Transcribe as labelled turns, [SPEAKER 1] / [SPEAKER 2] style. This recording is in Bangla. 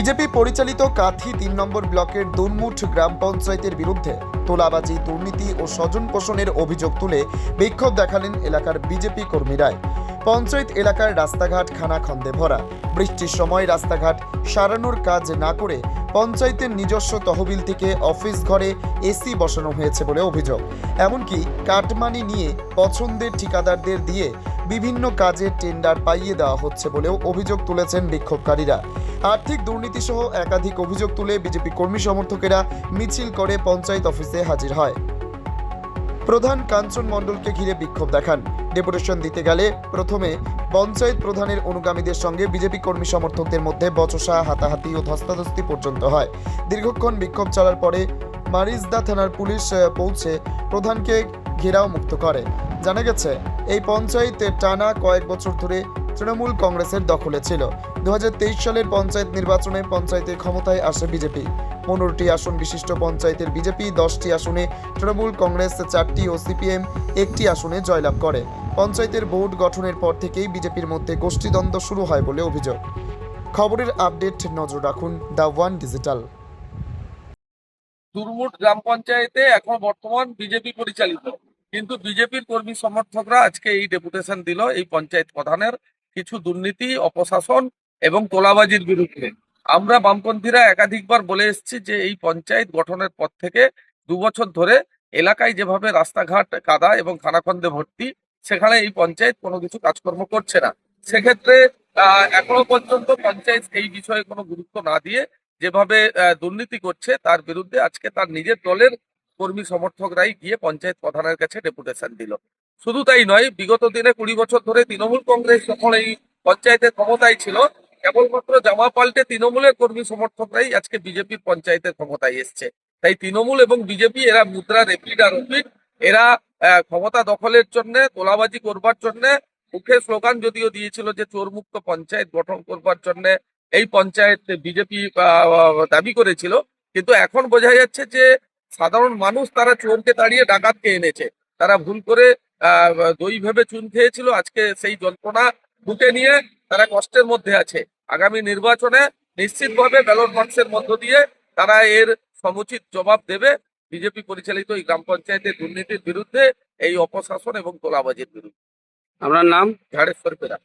[SPEAKER 1] বিজেপি পরিচালিত কাথি তিন নম্বর ব্লকের দুনমুঠ গ্রাম পঞ্চায়েতের বিরুদ্ধে তোলাবাজি, দুর্নীতি ও স্বজন পোষণের অভিযোগ তুলে বিক্ষোভ দেখালেন এলাকার বিজেপি কর্মীরাই। পঞ্চায়েত এলাকার রাস্তাঘাট খানাখন্দে ভরা। বৃষ্টির সময় রাস্তাঘাট সারানোর কাজ না করে পঞ্চায়েতের নিজস্ব তহবিল থেকে অফিস ঘরে এসি বসানো হয়েছে বলে অভিযোগ। এমনকি কাটমানি নিয়ে পছন্দের ঠিকাদারদের দিয়ে বিভিন্ন কাজের টেন্ডার পাইয়ে দেওয়া হচ্ছে বলেও অভিযোগ তুলেছেন বিক্ষোভকারীরা। আর্থিক দুর্নীতি সহ একাধিক অভিযোগ তুলে বিজেপি কর্মী সমর্থকেরা মিছিল করে পঞ্চায়েত অফিসে হাজির হয়। প্রধান কাঞ্চন মণ্ডলকে ঘিরে বিক্ষোভ দেখান। ডেপুটেশন দিতে গেলে প্রথমে পঞ্চায়েত প্রধানের অনুগামীদের সঙ্গে বিজেপি কর্মী সমর্থকদের মধ্যে বচসা, হাতাহাতি ও ধস্তাধস্তি পর্যন্ত হয়। দীর্ঘক্ষণ বিক্ষোভ চলার পরে মারিজদা থানার পুলিশ পৌঁছে প্রধানকে ঘেরাও মুক্ত করে। জানা গেছে, এই পঞ্চায়েতে টানা কয়েক বছর ধরে তৃণমূল কংগ্রেসের দখলে ছিল। দু হাজার তেইশ সালের পঞ্চায়েত নির্বাচনে পঞ্চায়েতের ক্ষমতায় আসে বিজেপি। পনেরোটি আসন বিশিষ্ট পঞ্চায়েতের বিজেপি, দশটি আসনে তৃণমূল কংগ্রেস, চারটি ও সিপিএম, একটি আসনে জয়লাভ করে। পঞ্চায়েতের বোর্ড গঠনের পর থেকেই বিজেপির মধ্যে গোষ্ঠীদ্বন্দ্ব শুরু হয় বলে অভিযোগ। খবরের আপডেট নজর রাখুন দ্য ওয়ান ডিজিটাল।
[SPEAKER 2] দুর্মুট গ্রাম পঞ্চায়েতে এখন বর্তমান বিজেপি পরিচালিত। কিন্তু বিজেপির কর্মী সমর্থকরা আজকে এই ডেপুটেশন দিল এই পঞ্চায়েত প্রধানের কিছু দুর্নীতি, অপশাসন এবং তোলাবাজির বিরুদ্ধে। আমরা বামপন্থীরা একাধিকবার বলে এসেছি যে এই পঞ্চায়েত গঠনের পর থেকে দু বছর ধরে এলাকায় যেভাবে রাস্তাঘাট, কাদা এবং খানাখন্দে ভর্তি, সেখানে এই পঞ্চায়েত কোনো কিছু কাজকর্ম করছে না। সেক্ষেত্রে এখনও পর্যন্ত পঞ্চায়েত এই বিষয়ে কোনো গুরুত্ব না দিয়ে যেভাবে দুর্নীতি করছে, তার বিরুদ্ধে আজকে তার নিজের দলের কর্মী সমর্থকরাই গিয়ে পঞ্চায়েত প্রধানের কাছে ডেপুটেশন দিল। শুধু তাই নয়, বিগত দিনে কুড়ি বছর ধরে তৃণমূল কংগ্রেস যখন এই পঞ্চায়েতের ক্ষমতায় ছিল, কেবলমাত্র জামা পাল্টে তৃণমূলের কর্মী সমর্থকরাই আজকে বিজেপির পঞ্চায়েতের ক্ষমতায় এসছে। তাই তৃণমূল এবং বিজেপি, এরা মুদ্রা, রেপিড আর রপিড এরা ক্ষমতা দখলের জন্য, তোলাবাজি করবার জন্য মুখে স্লোগান যদিও দিয়েছিল যে চোর মুক্ত পঞ্চায়েত গঠন করবার জন্য এই পঞ্চায়েত বিজেপি দাবি করেছিল। কিন্তু এখন বোঝা যাচ্ছে যে সাধারণ মানুষ তারা চোরকে তাড়িয়ে ডাকাতকে এনেছে। তারা ভুল করে আহ, দই ভেবে চুন খেয়েছিল। আজকে সেই যন্ত্রণা বুকে নিয়ে তারা কষ্টের মধ্যে আছে। আগামী নির্বাচনে নিশ্চিতভাবে ব্যালট বাক্সের মধ্য দিয়ে তারা এর সমুচিত জবাব দেবে। বিজেপি পরিচালিত এই গ্রাম পঞ্চায়েতের দুর্নীতির বিরুদ্ধে এই অপশাসন এবং তোলাবাজির বিরুদ্ধে।
[SPEAKER 3] আপনার নাম?
[SPEAKER 2] ঝাড়েশ্বর পেরা।